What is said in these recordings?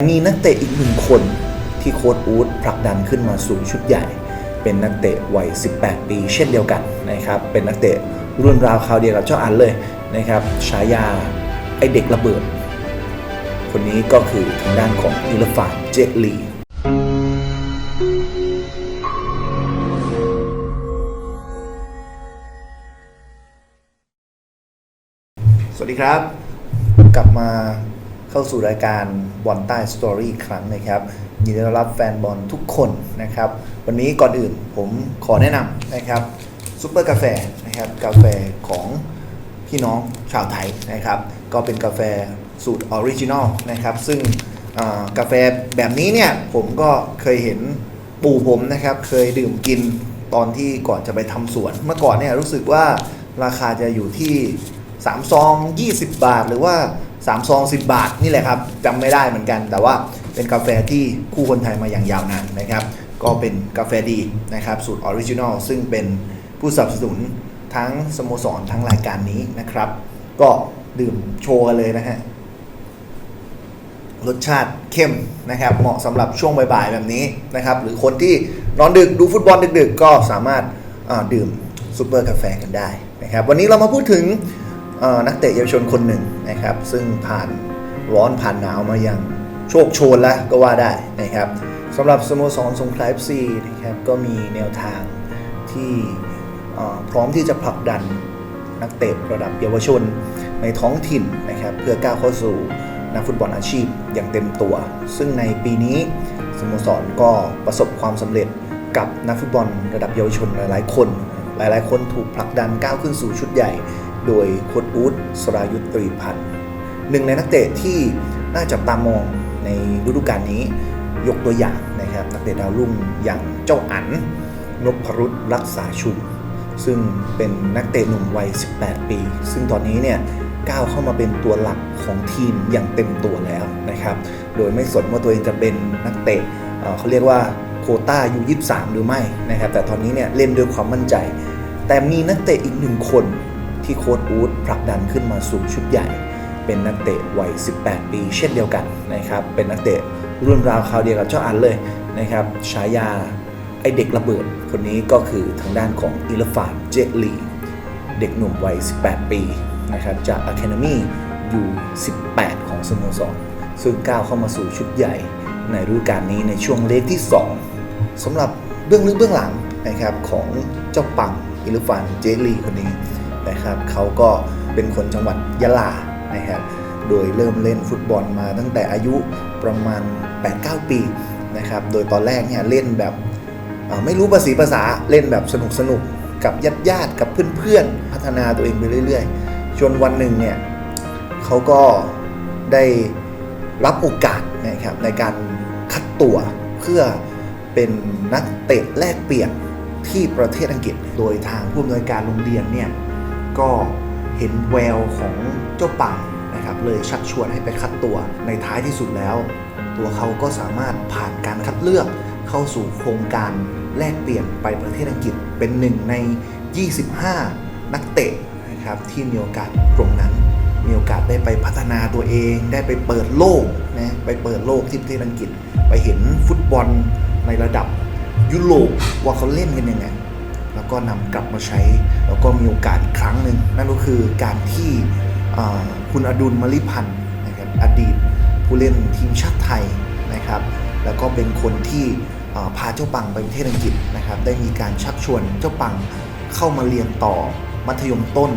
มีนักเตะอีกหนึ่งคนที่โค้ชอูดผลักดันขึ้นมาสู่ชุดใหญ่ เป็นนักเตะวัย 18 ปี เช่นเดียวกันนะครับเป็นนักเตะรุ่นราวคราวเดียวกับเจ้าอันเลยนะครับฉายาไอเด็กระเบิด คนนี้ก็คือทางด้านของอิลฟานเจลีสวัสดีครับ กลับมา เข้าสู่รายการบอลใต้สตอรี่อีกครั้งนะครับยินดีต้อนรับแฟนบอลทุกคนนะครับ วันนี้ก่อนอื่นผมขอแนะนำนะครับซุปเปอร์กาแฟนะครับกาแฟของพี่น้องชาวไทยนะครับ ก็เป็นกาแฟสูตรออริจินอลนะครับ ซึ่งกาแฟแบบนี้เนี่ยผมก็เคยเห็นปู่ผมนะครับ เคยดื่มกินตอนที่ก่อนจะไปทำสวน เมื่อก่อนเนี่ยรู้สึกว่าราคาจะอยู่ที่ 3 ซอง 20 บาท หรือว่า 3ซอง10 บาทนี่แหละครับจำไม่ได้เหมือนกัน แต่ว่าเป็นกาแฟที่คู่คนไทยมาอย่างยาวนานนะครับ ก็เป็นกาแฟดีนะครับสูตรออริจินอลซึ่งเป็นผู้สนับสนุนทั้งสโมสรทั้งรายการนี้นะครับ ก็ดื่มโชว์กันเลยนะฮะรสชาติเข้มนะครับ เหมาะสำหรับช่วงบ่ายๆแบบนี้นะครับ หรือคนที่นอนดึกดูฟุตบอลดึกๆ ก็สามารถดื่มซูเปอร์กาแฟกันได้นะครับ วันนี้เรามาพูดถึง นักเตะเยาวชนคนหนึ่งนะครับ ซึ่งผ่านร้อนผ่านหนาวมาอย่างโชคโชนแล้วก็ว่าได้นะครับสำหรับสโมสรสงขลาเอฟซีนะครับก็มีแนวทางที่พร้อมที่จะผลักดันนักเตะระดับเยาวชนในท้องถิ่นนะครับเพื่อก้าวเข้าสู่นักฟุตบอลอาชีพอย่างเต็มตัว ซึ่งในปีนี้สโมสรก็ประสบความสำเร็จกับนักฟุตบอลระดับเยาวชนหลายๆ คน หลายๆ คนถูกผลักดันก้าวขึ้นสู่ชุดใหญ่ โดยโค้ชอูดสรายุทธตรีพันธ์หนึ่งในนักเตะที่น่าจับตามองในฤดูกาลนี้ยกตัวอย่างนะครับนักเตะดาวรุ่งอย่างเจ้าอันนพรุษรักษาชุมซึ่งเป็นนักเตะหนุ่มวัย 18 ปี ซึ่งตอนนี้เนี่ยก้าวเข้ามาเป็นตัวหลักของทีมอย่างเต็มตัวแล้วนะครับ โดยไม่สนว่าตัวเองจะเป็นนักเตะเเขาเรียกว่าโคต้ายู23 หรือไม่นะครับ แต่ตอนนี้เนี่ยเล่นด้วยความมั่นใจ แต่มีนักเตะอีกหนึ่งคน ที่โค้ชอูดผลักดันขึ้นมาสู่ชุดใหญ่ เป็นนักเตะวัย 18 ปี เช่นเดียวกันนะครับ เป็นนักเตะรุ่นราวคราวเดียวกับเจ้าอันเลยนะครับ ฉายาไอเด็กระเบิด คนนี้ก็คือทางด้านของอิลฟานเจลีเด็กหนุ่มวัย 18 ปีนะครับจาก Academy U18 ของสโมสร ซึ่งก้าวเข้ามาสู่ชุดใหญ่ในฤดูกาลนี้ในช่วงเลขที่ 2สำหรับเบื้องลึกเบื้องหลังนะครับของเจ้าปังอิลฟานเจลีคนนี้ นะครับเขาก็เป็นคนจังหวัดยะลานะครับโดยเริ่มเล่นฟุตบอลมาตั้งแต่อายุประมาณ 8-9 ปีนะครับโดยตอนแรกเนี่ยเล่นแบบไม่รู้ภาษีภาษาเล่นแบบสนุกสนุกกับญาติญาติกับเพื่อนๆ พัฒนาตัวเองไปเรื่อยๆจนวันหนึ่งเนี่ยเขาก็ได้รับโอกาสนะครับในการคัดตัวเพื่อเป็นนักเตะแลกเปลี่ยนที่ประเทศอังกฤษ โดยทางผู้อำนวยการโรงเรียนเนี่ย ก็เห็นแววของเจ้าปังนะครับเลยชักชวนให้ไปคัดตัวในท้ายที่สุดแล้ว ตัวเขาก็สามารถผ่านการคัดเลือกเข้าสู่โครงการแลกเปลี่ยนไปประเทศอังกฤษเป็นหนึ่งใน 25 นักเตะนะครับที่มีโอกาสตรงนั้น มีโอกาสได้ไปพัฒนาตัวเอง ได้ไปเปิดโลกนะไปเปิดโลกที่ประเทศอังกฤษ ไปเห็นฟุตบอลในระดับยุโรปว่าเขาเล่นกันยังไง แล้วก็นำกลับมาใช้ แล้วก็มีโอกาสอีกครั้งหนึ่งนั่นก็คือการที่คุณอดุลมลิพันธ์นะครับอดีตผู้เล่นทีมชาติไทยนะครับ แล้วก็เป็นคนที่พาเจ้าปังไปประเทศอังกฤษนะครับ ได้มีการชักชวนเจ้าปังเข้ามาเรียนต่อมัธยมต้น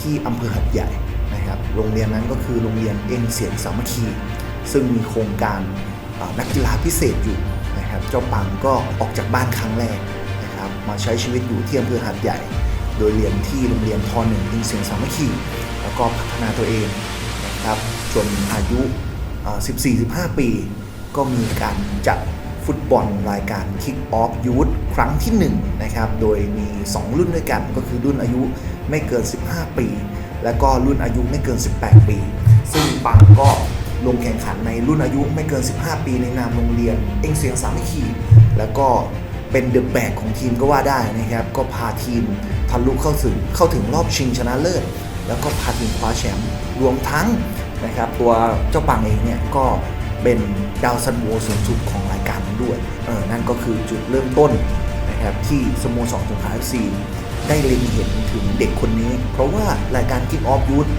ที่อำเภอหัดใหญ่นะครับ โรงเรียนนั้นก็คือโรงเรียนเอ็นเสียงสามัคคี ซึ่งมีโครงการนักกีฬาพิเศษอยู่นะครับ เจ้าปังก็ออกจากบ้านครั้งแรก นะครับมาใช้ชีวิตอยู่ที่อำเภอหัดใหญ่ โดยเรียนที่โรงเรียนทหนึ่งอ็นเสียงสามัคคีแล้วก็พัฒนาตัวเองนะครับจนอายุ 14-15 ปี ก็มีการจัดฟุตบอลรายการ Kick Off Youth ครั้งที่1นะครับ โดยมี 2 รุ่นด้วยกัน ก็คือรุ่นอายุไม่เกิน 15 ปี และก็รุ่นอายุไม่เกิน 18 ปี ซึ่งปังก็ลงแข่งขันในรุ่นอายุไม่เกิน 15 ปีในนามโรงเรียน เอ็งเสียงสามัคคี แล้วก็ เป็นเดอะแบกของทีมก็ว่าได้นะครับ ก็พาทีมทะลุเข้าถึงเข้าถึงรอบชิงชนะเลิศ แล้วก็พาทีมคว้าแชมป์รวมทั้งนะครับตัวเจ้าปังเองเนี่ยก็เป็นดาวซันโวสูงสุดของรายการนั้นด้วยเออนั่นก็คือจุดเริ่มต้นนะครับที่สโมสรสงขลา FC ได้เล็งเห็นถึงเด็กคนนี้ เพราะว่ารายการ King of Youth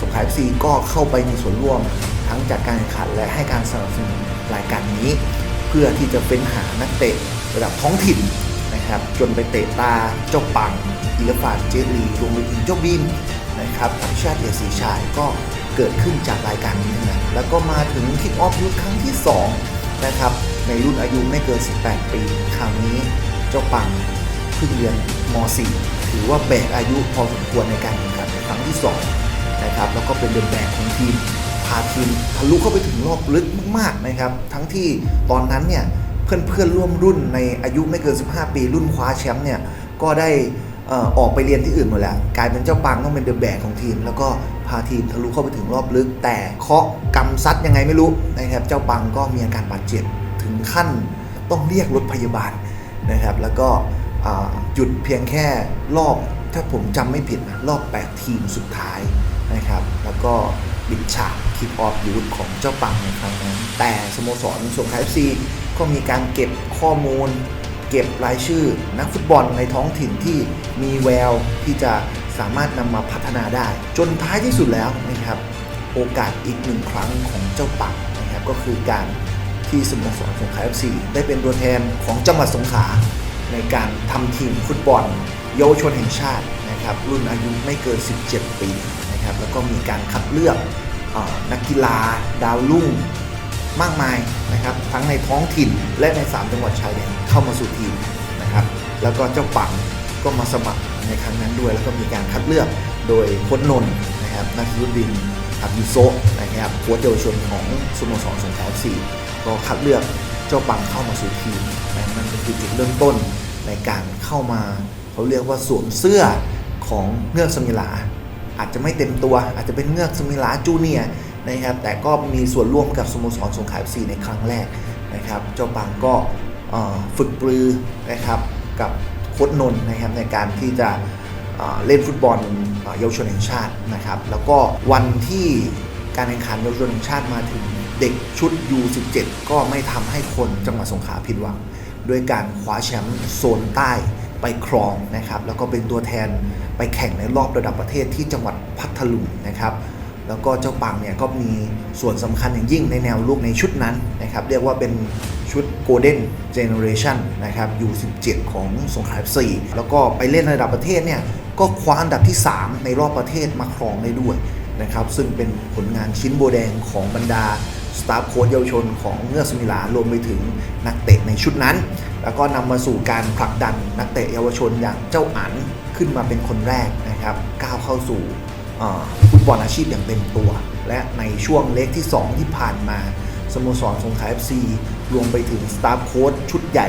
สงขลา FC ก็เข้าไปมีส่วนร่วมทั้งจากการแข่งขันและให้การสนับสนุนรายการนี้ เพื่อที่จะเฟ้นหานักเตะ ระดับท้องถิ่นนะครับจนไปเตะตาเจ้าปังอิลฟานเจลีรวมไปถึงเจ้าบิมนะครับทัพชาติเอสีชายก็เกิดขึ้นจากรายการนี้นะแล้วก็มาถึงคิกออฟยุทครั้งที่ 2 นะครับ ในรุ่นอายุไม่เกิน 18 ปี คราวนี้เจ้าปังเพิ่งเรียนม .4 ถือว่าแบกอายุพอสมควรในการแข่งขันในครั้งที่ 2 นะครับ แล้วก็เป็นเดินแบบของทีม พาทีมทะลุเข้าไปถึงรอบลึกมากๆนะครับ ทั้งที่ตอนนั้นเนี่ย เพื่อนๆร่วมรุ่นในอายุไม่เกิน 15 ปี รุ่นคว้าแชมป์เนี่ยก็ได้ออกไปเรียนที่อื่นหมดแล้ว กลายเป็นเจ้าปังต้องเป็นเดอะแบกของทีม แล้วก็พาทีมทะลุเข้าไปถึงรอบลึก แต่เคาะกำซัดยังไงไม่รู้นะครับเจ้าปังก็มีอาการบาดเจ็บถึงขั้นต้องเรียกรถพยาบาลนะครับ แล้วก็หยุดเพียงแค่รอบถ้าผมจำไม่ผิดนะรอบ 8 ทีมสุดท้ายนะครับ แล้วก็บิดฉากคิกออฟยูทของเจ้าปังในครั้งนั้น แต่สโมสรสงขลาเอฟซี ก็มีการเก็บข้อมูล เก็บรายชื่อ นักฟุตบอลในท้องถิ่นที่มีแววที่จะสามารถนำมาพัฒนาได้ จนท้ายที่สุดแล้วนะครับโอกาสอีกหนึ่งครั้งของเจ้าปังนะครับก็คือการที่สโมสรสงขลาเอฟซีได้เป็นตัวแทนของจังหวัดสงขลาในการทำทีมฟุตบอล เยาวชนแห่งชาตินะครับรุ่นอายุไม่เกิน 17 ปีนะครับแล้วก็มีการคัดเลือกออนักกีฬาดาวรุ่ง มากมายนะครับทั้งในท้องถิ่นและใน 3 จังหวัดชายแดนเข้ามาสู่ทีมนะครับแล้วก็เจ้าปังก็มาสมัครในครั้งนั้นด้วย แล้วก็มีการคัดเลือกโดยโค้ชนนท์นะครับนักยุทธดินอับยุโซนะครับโค้ชเยาวชนของสโมสรสงขลาสี่ก็คัดเลือกเจ้าปังเข้ามาสู่ทีมนะนั่นก็คือจุดเริ่มต้นในการเข้ามาเขาเรียกว่าสวมเสื้อของเงือกสมิลา อาจจะไม่เต็มตัวอาจจะเป็นเงือกสมิลาจูเนียร์ นะครับแต่ก็มีส่วนร่วมกับสโมสรสงขลาซีในครั้งแรกนะครับเจ้าปังก็ฝึกปรือนะครับกับโค้ชนนท์นะครับในการที่จะเล่นฟุตบอลเอ่อเยาวชนแห่งชาตินะครับแล้วก็วันที่การแข่งขันเยาวชนแห่งชาติมาถึงเด็กชุด U17 ก็ไม่ทำให้คนจังหวัดสงขลาผิดหวังด้วยการคว้าแชมป์โซนใต้ไปครองนะครับแล้วก็เป็นตัวแทนไปแข่งในรอบระดับประเทศที่จังหวัดพัทลุงนะครับ แล้วก็เจ้าปังเนี่ยก็มีส่วนสำคัญอย่างยิ่งในแนวลุกในชุดนั้นนะครับ เรียกว่าเป็นชุด Golden Generation นะครับ U17 ของสงขลา FC แล้วก็ไปเล่นระดับประเทศเนี่ยก็คว้าอันดับที่ 3 ในรอบประเทศมาครองได้ด้วยนะครับซึ่งเป็นผลงานชิ้นโบแดงของบรรดาสตาฟโค้ชเยาวชนของเงือกสมิลารวมไปถึงนักเตะในชุดนั้น แล้วก็นำมาสู่การผลักดันนักเตะเยาวชนอย่างเจ้าอันขึ้นมาเป็นคนแรกนะครับก้าวเข้าสู่ บอลอาชีพอย่างเต็มตัว และในช่วงเล็กที่ 2 ที่ผ่านมา สโมสรสงขลา FC รวมไปถึงสตาฟโค้ชชุดใหญ่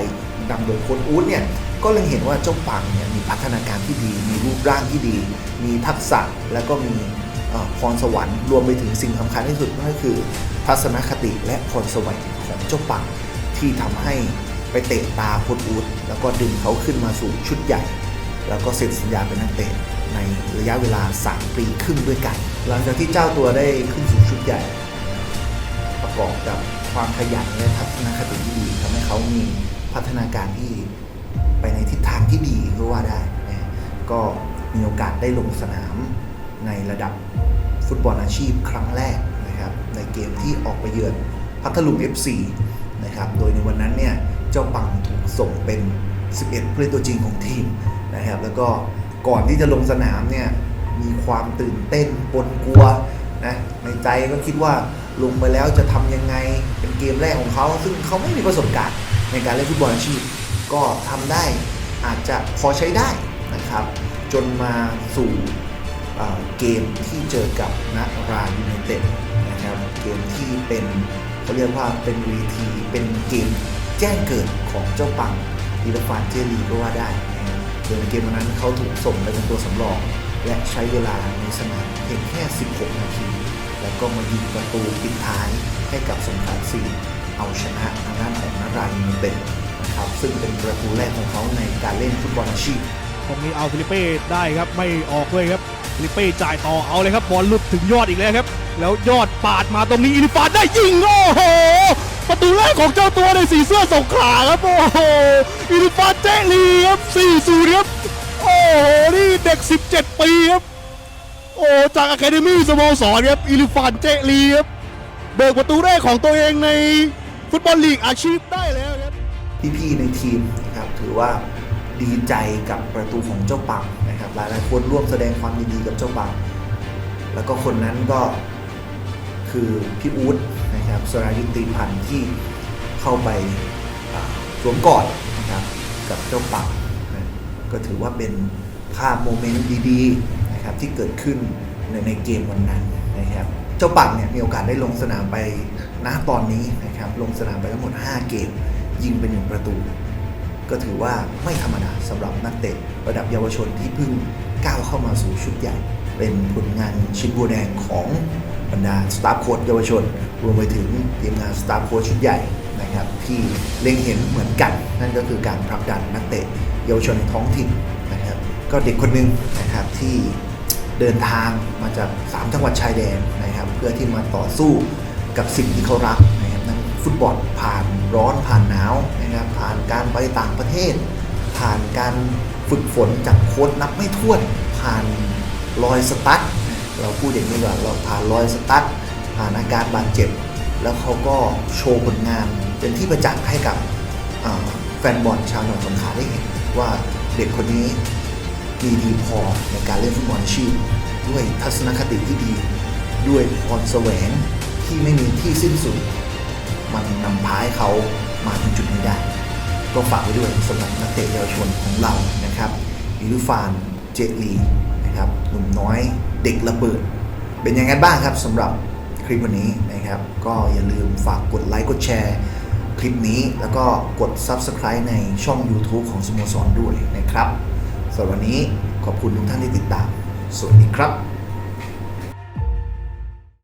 นำโดยโค้ชอู๊ดเนี่ยก็เล็งเห็นว่าเจ้าปังเนี่ยมีพัฒนาการที่ดี มีรูปร่างที่ดี มีทักษะแล้วก็มีพรสวรรค์รวมไปถึงสิ่งสำคัญที่สุดก็คือ ทัศนคติและพรสวรรค์ของเจ้าปังที่ทำให้ไปเตะตาโคดอูดแล้วก็ดึงเขาขึ้นมาสู่ชุดใหญ่ แล้วก็เซ็นสัญญาเป็นนักเตะ ในระยะเวลา 3 ปีครึ่งด้วยกัน หลังจากที่เจ้าตัวได้ขึ้นสู่ชุดใหญ่ ประกอบกับความขยันและทัศนคติที่ดีทำให้เขามีพัฒนาการที่ไปในทิศทางที่ดีก็ว่าได้นะก็มีโอกาสได้ลงสนามในระดับฟุตบอลอาชีพครั้งแรกนะครับในเกมที่ออกไปเยือนพัทลุง FC นะครับโดยในวันนั้นเนี่ยเจ้าปังถูกส่งเป็น 11ผู้เล่นตัวจริงของทีมนะครับแล้วก็ ก่อนที่จะลงสนามเนี่ยมีความตื่นเต้นปนกลัวนะในใจก็คิดว่าลงไปแล้วจะทำยังไงเป็นเกมแรกของเขา ซึ่งเขาไม่มีประสบการณ์ในการเล่นฟุตบอลอาชีพ ก็ทำได้อาจจะพอใช้ได้นะครับ จนมาสู่เเกมที่เจอกับนรายูไนเต็ดนะครับเกมที่เป็นเขาเรียกว่าเป็นวีทีเป็นเกมแจ้งเกิดของเจ้าปังอีรฟานเจลีก็ว่าได้ โดยในเกมวันนั้นเขาถูกส่งไปเป็นตัวสำรอง และใช้เวลาในสนามเพียงแค่ 16 นาที แล้วก็มายิงประตูปิดท้ายให้กับสงขลาสีเอาชนะทางด้านของนารายณ์ยูไนเต็ดนะครับซึ่งเป็นประตูแรกของเขาในการเล่นฟุตบอลอาชีพตรงนี้เอาฟิลิปเป้ได้ครับไม่ออกเลยครับฟิลิปเป้จ่ายต่อเอาเลยครับบอลหลุดถึงยอดอีกแล้วครับ แล้วยอดปาดมาตรงนี้อิลิฟานได้ยิงโอ้โห ประตูแรกของเจ้าตัวในสีเสื้อสงขลาครับ โอ้โหอิลิฟานเจลีครับ4 0ครับ โอ้โห นี่เด็ก 17 ปีครับ โอ้จากอะคาเดมี่สโมสรครับอิลิฟานเจลีครับ เบิกประตูแรกของตัวเองในฟุตบอลลีกอาชีพได้แล้วครับ พี่ๆในทีมนะครับถือว่าดีใจกับประตูของเจ้าปังนะครับหลายๆคนร่วมแสดงความยินดีกับเจ้าปัง แล้วก็คนนั้นก็คือพี่อู๊ด นะครับสรายุทธตีพันธ์ที่เข้าไปสวมกอดนะครับกับเจ้าปังนะก็ถือว่าเป็นภาพโมเมนต์ดีๆนะครับที่เกิดขึ้นในในเกมวันนั้นนะครับเจ้าปังเนี่ยมีโอกาสได้ลงสนามไปณตอนนี้นะครับลงสนามไปทั้งหมด 5 เกม ยิงไปหนึ่งประตู ก็ถือว่าไม่ธรรมดาสำหรับนักเตะระดับเยาวชนที่เพิ่งก้าวเข้ามาสู่ชุดใหญ่ เป็นผลงานชิ้นบัวแดงของ บรรดาสตาฟโค้ชเยาวชน รวมไปถึงทีมงานสตาฟโค้ชชุดใหญ่นะครับที่เล็งเห็นเหมือนกัน นั่นก็คือการผลักดันนักเตะเยาวชนในท้องถิ่นนะครับก็เด็กคนหนึ่งนะครับที่เดินทางมาจาก 3 จังหวัดชายแดนนะครับเพื่อที่มาต่อสู้กับสิ่งที่เขารักนะครับนั่นฟุตบอลผ่านร้อนผ่านหนาวนะครับผ่านการไปต่างประเทศ ผ่านการฝึกฝนจากโค้ชนับไม่ถ้วน ผ่านรอยสตั๊ด เราพูดอย่างนี้กว่าเราผ่านรอยสตั๊ดผ่านอาการบาดเจ็บ แล้วเขาก็โชว์ผลงานเป็นที่ประจักษ์ให้กับแฟนบอลชาวหนองสงขลาได้เห็นว่าเด็กคนนี้มีดีพอในการเล่นฟุตบอลอาชีพ ด้วยทัศนคติที่ดี ด้วยพรแสวงที่ไม่มีที่สิ้นสุด มันนำพาให้เขามาถึงจุดนี้ได้ ก็ฝากไว้ด้วยสำหรับนักเตะเยาวชนของเรานะครับ อิลูฟาน เจลี นะครับหนุ่มน้อยเด็กระเบิด เป็นยังไงบ้างครับสำหรับคลิปวันนี้นะครับ ก็อย่าลืมฝากกดไลค์กดแชร์คลิปนี้แล้วก็กด Subscribe ในช่อง YouTube ของสโมสรด้วยนะครับสำหรับวันนี้ขอบคุณทุกท่านที่ติดตาม สวัสดีครับ